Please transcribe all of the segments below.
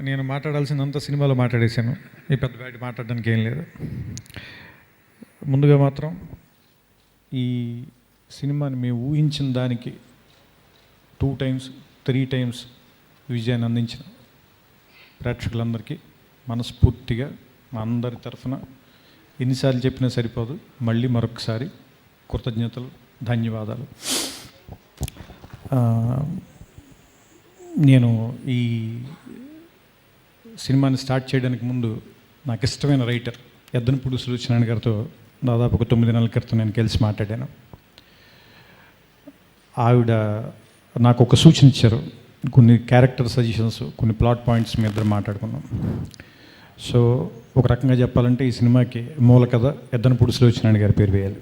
నేను మాట్లాడాల్సిందంతా సినిమాలో మాట్లాడేశాను. ఈ పెద్ద బయట మాట్లాడడానికి ఏం లేదు. ముందుగా మాత్రం ఈ సినిమాని మేము ఊహించిన దానికి టూ టైమ్స్ త్రీ టైమ్స్ విజయాన్ని అందించిన ప్రేక్షకులందరికీ మనస్ఫూర్తిగా మా అందరి తరఫున ఎన్నిసార్లు చెప్పినా సరిపోదు. మళ్ళీ మరొకసారి కృతజ్ఞతలు ధన్యవాదాలు. నేను ఈ సినిమాని స్టార్ట్ చేయడానికి ముందు నాకు ఇష్టమైన రైటర్ ఎద్దనపూడి సులోచనారాయణ గారితో దాదాపు ఒక తొమ్మిది నెలల క్రితం నేను కలిసి మాట్లాడాను. ఆవిడ నాకు ఒక సూచన ఇచ్చారు. కొన్ని క్యారెక్టర్ సజెషన్స్ కొన్ని ప్లాట్ పాయింట్స్ మీ ఇద్దరు మాట్లాడుకున్నాం సో ఒక రకంగా చెప్పాలంటే ఈ సినిమాకి మూల కథ ఎద్దనపూడి సులోచనారాయణ గారి పేరు వేయాలి.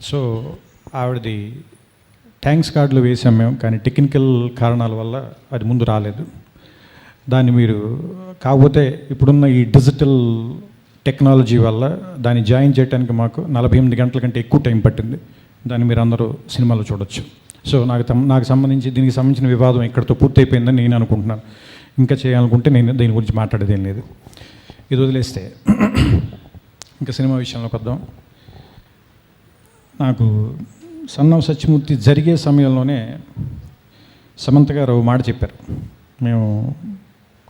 సో ఆవిడది థ్యాంక్స్ కార్డులు వేసాం మేము కానీ టెక్నికల్ కారణాల వల్ల అది ముందు రాలేదు. దాన్ని మీరు కాకపోతే ఇప్పుడున్న ఈ డిజిటల్ టెక్నాలజీ వల్ల దాన్ని జాయిన్ చేయడానికి మాకు నలభై ఎనిమిది గంటల కంటే ఎక్కువ టైం పట్టింది. దాన్ని మీరు అందరూ సినిమాలో చూడొచ్చు. సో నాకు నాకు సంబంధించి దీనికి సంబంధించిన వివాదం ఇక్కడతో పూర్తయిపోయిందని నేను అనుకుంటున్నాను. ఇంకా చేయాలనుకుంటే నేను దీని గురించి మాట్లాడేది లేదు. ఇది వదిలేస్తే ఇంకా సినిమా విషయంలోకి వద్దాం నాకు సన్నం సత్యమూర్తి జరిగే సమయంలోనే సమంత గారు మాట చెప్పారు. మేము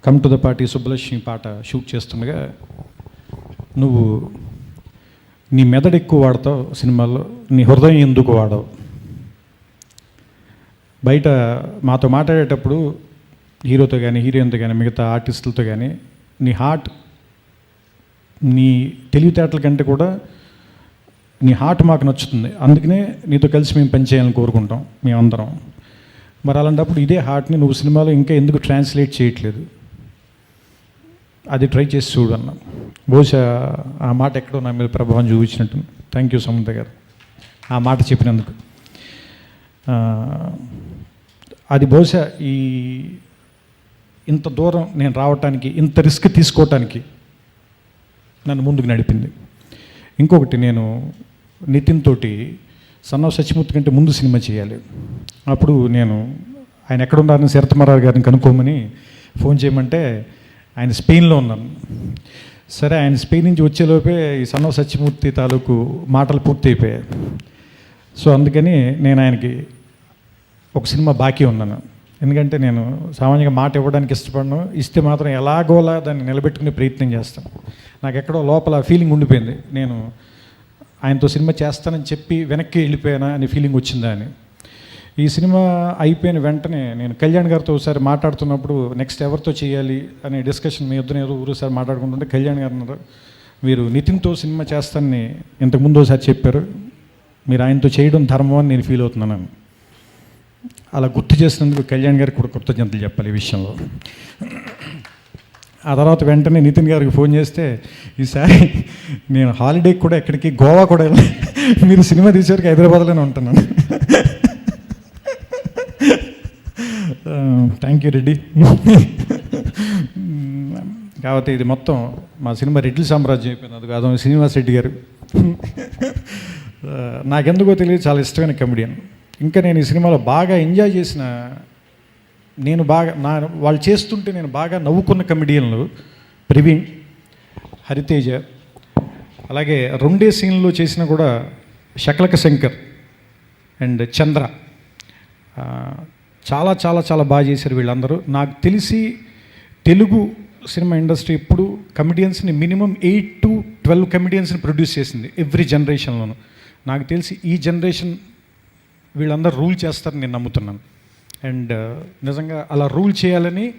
come to the party Subbalakshmi పాట షూట్ చేస్తుండగా నువ్వు నీ మెదడు ఎక్కువ వాడతావు సినిమాల్లో నీ హృదయం ఎందుకు వాడవు? బయట మాతో మాట్లాడేటప్పుడు హీరోతో కానీ హీరోయిన్తో కానీ మిగతా ఆర్టిస్టులతో కానీ నీ హార్ట్ నీ తెలివితేటల కంటే కూడా నీ హార్ట్ మాకు నచ్చుతుంది. అందుకనే నీతో కలిసి మేము పనిచేయాలని కోరుకుంటాం మేమందరం. మరి అలాంటప్పుడు ఇదే హార్ట్ని నువ్వు సినిమాలో ఇంకా ఎందుకు ట్రాన్స్లేట్ చేయట్లేదు? అది ట్రై చేసి చూడు అన్న. బహుశా ఆ మాట ఎక్కడో నా మీద ప్రభావం చూపించినట్టు థ్యాంక్ యూ సమంత గారు. ఆ మాట చెప్పినందుకు. అది బహుశా ఈ ఇంత దూరం నేను రావటానికి ఇంత రిస్క్ తీసుకోవటానికి నన్ను ముందుకు నడిపింది. ఇంకొకటి నేను నితిన్ తోటి సన్ సత్యమూర్తి కంటే ముందు సినిమా చేయాలి. అప్పుడు నేను ఆయన ఎక్కడున్నారని శరత్మరావు గారిని కనుక్కోమని ఫోన్ చేయమంటే ఆయన స్పెయిన్లో ఉన్నాను. సరే ఆయన స్పెయిన్ నుంచి వచ్చేలోపే ఈ సన్న సత్యమూర్తి తాలూకు మాటలు పూర్తి అయిపోయాయి సో అందుకని నేను ఆయనకి ఒక సినిమా బాకీ ఉన్నాను. ఎందుకంటే నేను సామాన్యంగా మాట ఇవ్వడానికి ఇష్టపడను. ఇస్తే మాత్రం ఎలాగోలా దాన్ని నిలబెట్టుకునే ప్రయత్నం చేస్తాను. నాకు ఎక్కడో లోపల ఫీలింగ్ ఉండిపోయింది. నేను ఆయనతో సినిమా చేస్తానని చెప్పి వెనక్కి వెళ్ళిపోయానా అనే ఫీలింగ్ వచ్చిందా అని. ఈ సినిమా అయిపోయిన వెంటనే నేను కళ్యాణ్ గారితో ఒకసారి మాట్లాడుతున్నప్పుడు నెక్స్ట్ ఎవరితో చేయాలి అనే డిస్కషన్ మీ ఇద్దరు ఏదో ఊరుసారి మాట్లాడుకుంటుంటే కళ్యాణ్ గారు అన్నారు. మీరు నితిన్తో సినిమా చేస్తానని ఇంతకుముందు ఒకసారి చెప్పారు. మీరు ఆయనతో చేయడం ధర్మం అని నేను ఫీల్ అవుతున్నాను అలా గుర్తు చేసినందుకు కళ్యాణ్ గారికి కూడా కృతజ్ఞతలు చెప్పాలి ఈ విషయంలో. ఆ తర్వాత వెంటనే నితిన్ గారికి ఫోన్ చేస్తే ఈసారి నేను హాలిడేకి కూడా ఎక్కడికి గోవా కూడా వెళ్ళి మీరు సినిమా తీసేసరికి హైదరాబాద్లోనే ఉంటున్నాను. థ్యాంక్ యూ రెడ్డి కాబట్టి ఇది మొత్తం మా సినిమా రెడ్డి సామ్రాజ్యం అయిపోయింది అది కాదు శ్రీనివాస్ రెడ్డి గారు. నాకెందుకో తెలియదు చాలా ఇష్టమైన కమెడియన్ ఇంకా నేను ఈ సినిమాలో బాగా ఎంజాయ్ చేసిన నేను బాగా నా వాళ్ళు చేస్తుంటే నేను బాగా నవ్వుకున్న కమెడియన్లు ప్రవీణ్ హరితేజ అలాగే రెండే సీన్లు చేసిన కూడా శకలక శంకర్ అండ్ చంద్ర. చాలా చాలా చాలా బాగా చేశారు వీళ్ళందరూ. నాకు తెలిసి తెలుగు సినిమా ఇండస్ట్రీ ఇప్పుడు కమెడియన్స్ని మినిమం ఎయిట్ టు ట్వెల్వ్ కమెడియన్స్ని ప్రొడ్యూస్ చేసింది ఎవ్రీ జనరేషన్లోనూ. నాకు తెలిసి ఈ జనరేషన్ వీళ్ళందరూ రూల్ చేస్తారని నేను నమ్ముతున్నాను. అండ్ నిజంగా అలా రూల్ చేయాలని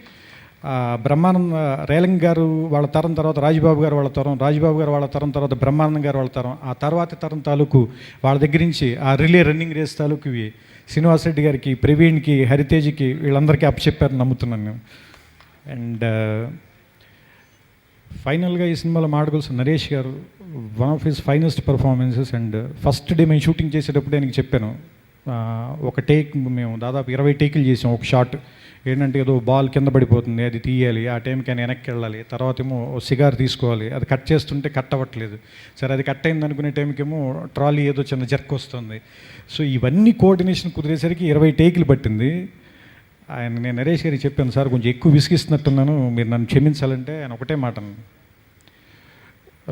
బ్రహ్మానంద రేలంగ్ గారు వాళ్ళ తరం తర్వాత రాజబాబు గారు వాళ్ళ తరం రాజబాబు గారు వాళ్ళ తరం తర్వాత బ్రహ్మానందం గారు వాళ్ళ తరం ఆ తర్వాత తరం తాలూకు వాళ్ళ దగ్గర నుంచి ఆ రిలే రన్నింగ్ రేస్ తాలూకు ఇవి శ్రీనివాస్ రెడ్డి గారికి ప్రవీణ్కి హరితేజ్కి వీళ్ళందరికీ అప్పచెప్పారని నమ్ముతున్నాను నేను. అండ్ ఫైనల్గా ఈ సినిమాలో మాడగొలుసు నరేష్ గారు one of his finest performances and first day మేము షూటింగ్ చేసేటప్పుడు ఆయనకి చెప్పాను ఒక టేక్ మేము దాదాపు ఇరవై టేకులు చేసాం ఒక షాట్. ఏంటంటే ఏదో బాల్ కింద పడిపోతుంది అది తీయాలి ఆ టైంకి ఆయన వెనక్కి వెళ్ళాలి తర్వాత ఏమో సిగార్ తీసుకోవాలి అది కట్ చేస్తుంటే కట్ అవ్వట్లేదు. సరే అది కట్ అయింది అనుకునే టైంకేమో ట్రాలీ ఏదో చిన్న జర్క్ వస్తుంది. సో ఇవన్నీ కోఆర్డినేషన్ కుదిరేసరికి ఇరవై టేకులు పట్టింది. ఆయన నేను నరేష్ గారికి చెప్పాను సార్ కొంచెం ఎక్కువ విసిగిస్తున్నట్టున్నాను మీరు నన్ను క్షమించాలంటే ఆయన ఒకటే మాట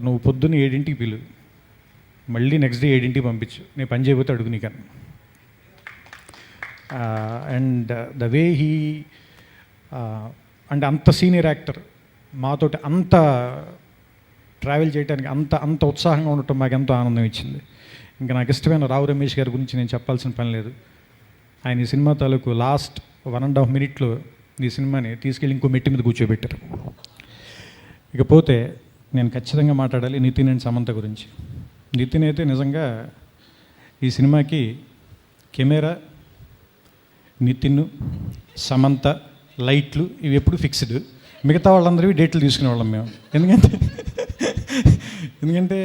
నువ్వు పొద్దున్న ఏడింటికి పిలు మళ్ళీ నెక్స్ట్ డే ఏడింటికి పంపించు నేను పని చేయబోతే అడుగు నీకన్నా అండ్ ద వే హీ అంటే అంత సీనియర్ యాక్టర్ మాతోటి అంత ట్రావెల్ చేయడానికి అంత అంత ఉత్సాహంగా ఉండటం మాకు ఎంతో ఆనందం ఇచ్చింది ఇంకా నాకు ఇష్టమైన రావు రమేష్ గారి గురించి నేను చెప్పాల్సిన పని లేదు. ఆయన ఈ సినిమా తాలూకు లాస్ట్ వన్ అండ్ హాఫ్ మినిట్లో ఈ సినిమాని తీసుకెళ్ళి ఇంకో మెట్టి మీద కూర్చోబెట్టారు. ఇకపోతే నేను ఖచ్చితంగా మాట్లాడాలి నితిన్ అండ్ సమంత గురించి. నితిన్ అయితే నిజంగా ఈ సినిమాకి కెమెరా నితిన్ సమంత లైట్లు ఇవి ఎప్పుడు ఫిక్స్డ్? మిగతా వాళ్ళందరివి డేట్లు తీసుకునేవాళ్ళం మేము. ఎందుకంటే ఎందుకంటే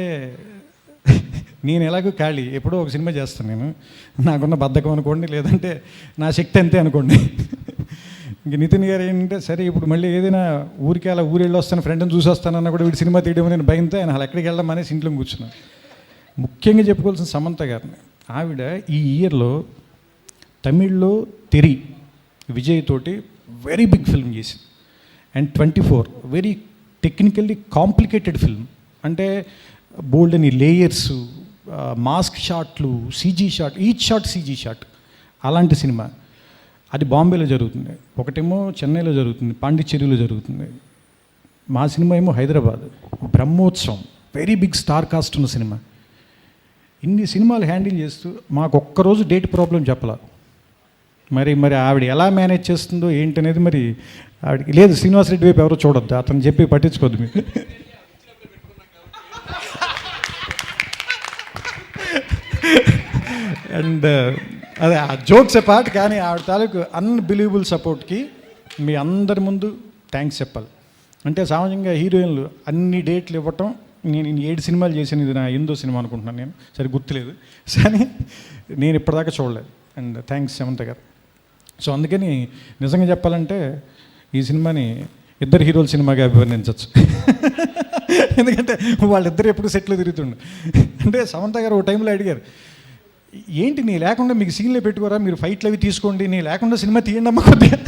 నేను ఎలాగో ఖాళీ. ఎప్పుడో ఒక సినిమా చేస్తాను నేను. నాకున్న బద్ధకం అనుకోండి లేదంటే నా శక్తి అంతే అనుకోండి. ఇంక నితిన్ గారు ఏంటంటే సరే ఇప్పుడు మళ్ళీ ఏదైనా ఊరికి అలా ఊరు వెళ్ళి వస్తాను ఫ్రెండ్ని చూసి వస్తానన్నా కూడా వీడి సినిమా తీయడం నేను భయంతో ఆయన అలా ఎక్కడికి వెళ్దాం అనేసి ఇంట్లో కూర్చున్నాను. ముఖ్యంగా చెప్పుకోవాల్సిన సమంత గారిని. ఆవిడ ఈ ఇయర్లో తమిళ్ళో తెరి విజయ్ తోటి వెరీ బిగ్ ఫిల్మ్ చేసింది. And twenty four very technically complicated film అంటే బోల్డ్ అని లేయర్స్ మాస్క్ షాట్లు CG shot each shot CG shot అలాంటి సినిమా. అది బాంబేలో జరుగుతుంది. ఒకటేమో చెన్నైలో జరుగుతుంది. పాండిచ్చేరిలో జరుగుతుంది. మా సినిమా ఏమో Hyderabad. Brahmotsavam. Very big star cast ఉన్న సినిమా. ఇన్ని సినిమాలు హ్యాండిల్ చేస్తూ మాకు ఒక్కరోజు డేట్ ప్రాబ్లం చెప్పలా. మరి మరి ఆవిడ ఎలా మేనేజ్ చేస్తుందో ఏంటనేది మరి ఆవిడకి లేదు శ్రీనివాస్ రెడ్డి వైపు ఎవరో చూడొద్దు. అతను చెప్పి పట్టించుకోద్దు మీరు. అండ్ అదే ఆ జోక్స్ పార్ట్ కానీ ఆవిడ తాలూకు అన్బిలీవబుల్ సపోర్ట్కి మీ అందరి ముందు థ్యాంక్స్ చెప్పాలి. అంటే సామాన్యంగా హీరోయిన్లు అన్ని డేట్లు ఇవ్వటం నేను ఏడు సినిమాలు చేసిన ఇది నా ఎందో సినిమా అనుకుంటున్నాను నేను. సరే గుర్తులేదు. కానీ నేను ఇప్పటిదాకా చూడలేదు. అండ్ థ్యాంక్స్ సమంత గారు. సో అందుకని నిజంగా చెప్పాలంటే ఈ సినిమాని ఇద్దరు హీరోల సినిమాగా అభివర్ణించవచ్చు ఎందుకంటే వాళ్ళిద్దరు ఎప్పుడు సెట్లు తిరుగుతుండు. అంటే సమంత గారు ఒక టైంలో అడిగారు ఏంటి నీ లేకుండా మీకు సీన్లే పెట్టుకోరా మీరు ఫైట్లు అవి తీసుకోండి నీ లేకుండా సినిమా తీయండి అమ్మ కొద్దిగా.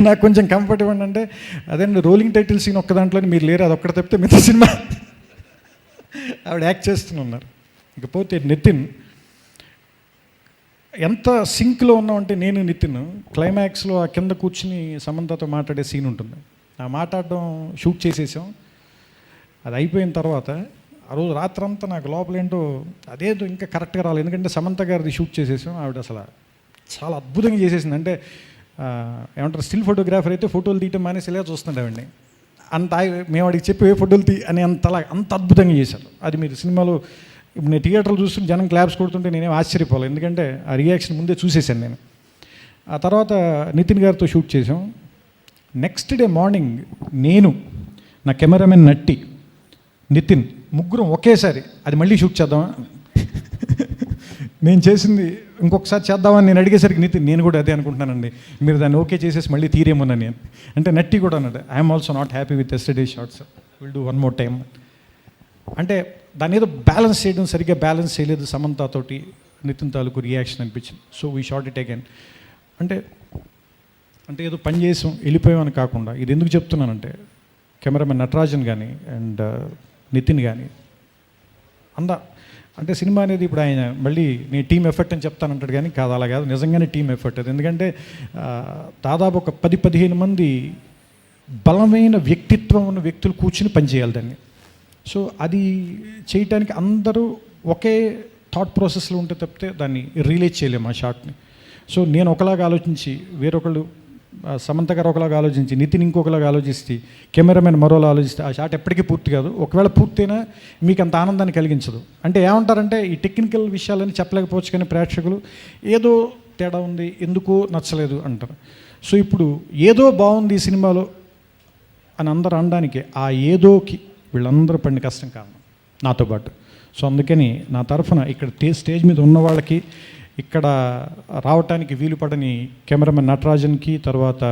నాకు కొంచెం కంఫర్ట్ ఇవ్వండి అంటే అదండి రోలింగ్ టైటిల్ సీన్ ఒక్క దాంట్లో మీరు లేరు అది ఒక్కడ తప్పితే మిగతా సినిమా. ఆవిడ యాక్ట్ చేస్తున్నారు. ఇకపోతే నితిన్ ఎంత సింక్లో ఉన్నామంటే నేను నితిన్ క్లైమాక్స్లో ఆ కింద కూర్చుని సమంతతో మాట్లాడే సీన్ ఉంటుంది. ఆ మాట్లాడడం షూట్ చేసేసాం. అది అయిపోయిన తర్వాత ఆ రోజు రాత్రంతా నాకు లోపలేంటో అదేదో ఇంకా కరెక్ట్గా రాలేదు. ఎందుకంటే సమంత గారిది షూట్ చేసేసాం. ఆవిడ అసలు చాలా అద్భుతంగా చేసేసింది. అంటే ఏమంటారు స్టిల్ ఫోటోగ్రాఫర్ అయితే ఫోటోలు తీయటం మానేసి ఇలా చూస్తుండే ఆవిడని. అంత మేము వాడికి చెప్పి ఏ ఫోటోలు తీ అని అంతలా అంత అద్భుతంగా చేశారు. అది మీరు సినిమాలో ఇప్పుడు నేను థియేటర్లు చూస్తుంటే జనం క్లాప్స్ కొడుతుంటే నేనేం ఆశ్చర్యపోవాలి ఎందుకంటే ఆ రియాక్షన్ ముందే చూసేసాను నేను. ఆ తర్వాత నితిన్ గారితో షూట్ చేసాం నెక్స్ట్ డే మార్నింగ్ నేను నా కెమెరామెన్ నట్టి నితిన్ ముగ్గురం ఒకేసారి అది మళ్ళీ షూట్ చేద్దామా? నేను చేసింది ఇంకొకసారి చేద్దామని నేను అడిగేసరికి నితిన్ నేను కూడా అదే అనుకుంటున్నానండి. మీరు దాన్ని ఓకే చేసేసి మళ్ళీ తీరేమన్నా. నేను అంటే నట్టి కూడా అన్నాడు I'm also not happy with yesterday shots will do one more time అంటే దాని ఏదో బ్యాలెన్స్ చేయడం సరిగ్గా బ్యాలెన్స్ చేయలేదు సమంతతోటి నితిన్ తాలూకు రియాక్షన్ అనిపించింది. So we shot it again అంటే అంటే ఏదో పని చేసాం వెళ్ళిపోయామని కాకుండా ఇది ఎందుకు చెప్తున్నానంటే కెమెరామెన్ నటరాజన్ కానీ అండ్ uh, నితిన్ కానీ అంద అంటే సినిమా అనేది ఇప్పుడు ఆయన మళ్ళీ నేను టీం ఎఫర్ట్ అని చెప్తానంటాడు కానీ కాదు అలా కాదు నిజంగానే టీం ఎఫర్ట్ అది. ఎందుకంటే uh, దాదాపు ఒక పది పదిహేను మంది బలమైన వ్యక్తిత్వం ఉన్న వ్యక్తులు కూర్చుని పనిచేయాలి దాన్ని. సో అది చేయటానికి అందరూ ఒకే థాట్ ప్రాసెస్లో ఉంటే తప్పితే దాన్ని రిలీజ్ చేయలేము ఆ షాట్ని సో నేను ఒకలాగా ఆలోచించి వేరొకళ్ళు సమంత గారు ఒకలాగా ఆలోచించి నితిన్ ఇంకొకలాగా ఆలోచిస్తే కెమెరామెన్ మరోలా ఆలోచిస్తే ఆ షాట్ ఎప్పటికీ పూర్తి కాదు. ఒకవేళ పూర్తయినా మీకు అంత ఆనందాన్ని కలిగించదు. అంటే ఏమంటారంటే ఈ టెక్నికల్ విషయాలని చెప్పలేకపోవచ్చు కానీ ప్రేక్షకులు ఏదో తేడా ఉంది ఎందుకో నచ్చలేదు అంటారు. సో ఇప్పుడు ఏదో బాగుంది ఈ సినిమాలో అని అందరూ అనడానికి ఆ ఏదోకి వీళ్ళందరూ పడిన కష్టం కారణం నాతో పాటు. సో అందుకని నా తరఫున ఇక్కడ స్టేజ్ మీద ఉన్న వాళ్ళకి ఇక్కడ రావటానికి వీలు పడని కెమెరామెన్ నటరాజన్కి తర్వాత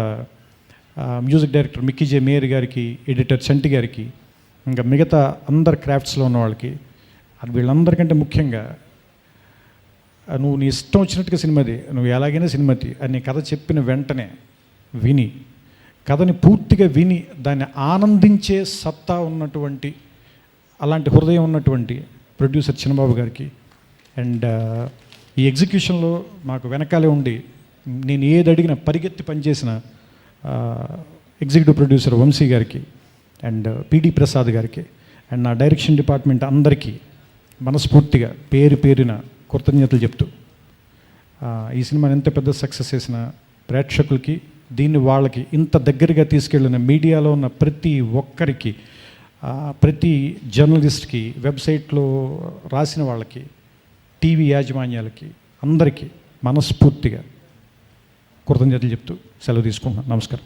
music director Mickey J Meyer గారికి ఎడిటర్ చంటి గారికి ఇంకా మిగతా అందరు క్రాఫ్ట్స్లో ఉన్న వాళ్ళకి అది వీళ్ళందరికంటే ముఖ్యంగా నువ్వు నీ ఇష్టం వచ్చినట్టుగా సినిమాది నువ్వు ఎలాగైనా సినిమాది అని కథ చెప్పిన వెంటనే విని కథని పూర్తిగా విని దాన్ని ఆనందించే సత్తా ఉన్నటువంటి అలాంటి హృదయం ఉన్నటువంటి ప్రొడ్యూసర్ చిన్నబాబు గారికి. అండ్ ఈ ఎగ్జిక్యూషన్లో మాకు వెనకాలే ఉండి నేను ఏది అడిగినా పరిగెత్తి పనిచేసిన ఎగ్జిక్యూటివ్ ప్రొడ్యూసర్ వంశీ గారికి అండ్ పిడి ప్రసాద్ గారికి అండ్ నా డైరెక్షన్ డిపార్ట్మెంట్ అందరికీ మనస్ఫూర్తిగా పేరు పేరిన కృతజ్ఞతలు చెప్తూ ఈ సినిమాని ఎంత పెద్ద సక్సెస్ చేసిన ప్రేక్షకులకి దీన్ని వాళ్ళకి ఇంత దగ్గరగా తీసుకెళ్ళిన మీడియాలో ఉన్న ప్రతి ఒక్కరికి ప్రతి జర్నలిస్ట్కి వెబ్సైట్లో రాసిన వాళ్ళకి టీవీ యాజమాన్యాలకి అందరికీ మనస్ఫూర్తిగా కృతజ్ఞతలు చెప్తూ సెలవు తీసుకుంటున్నాను. నమస్కారం.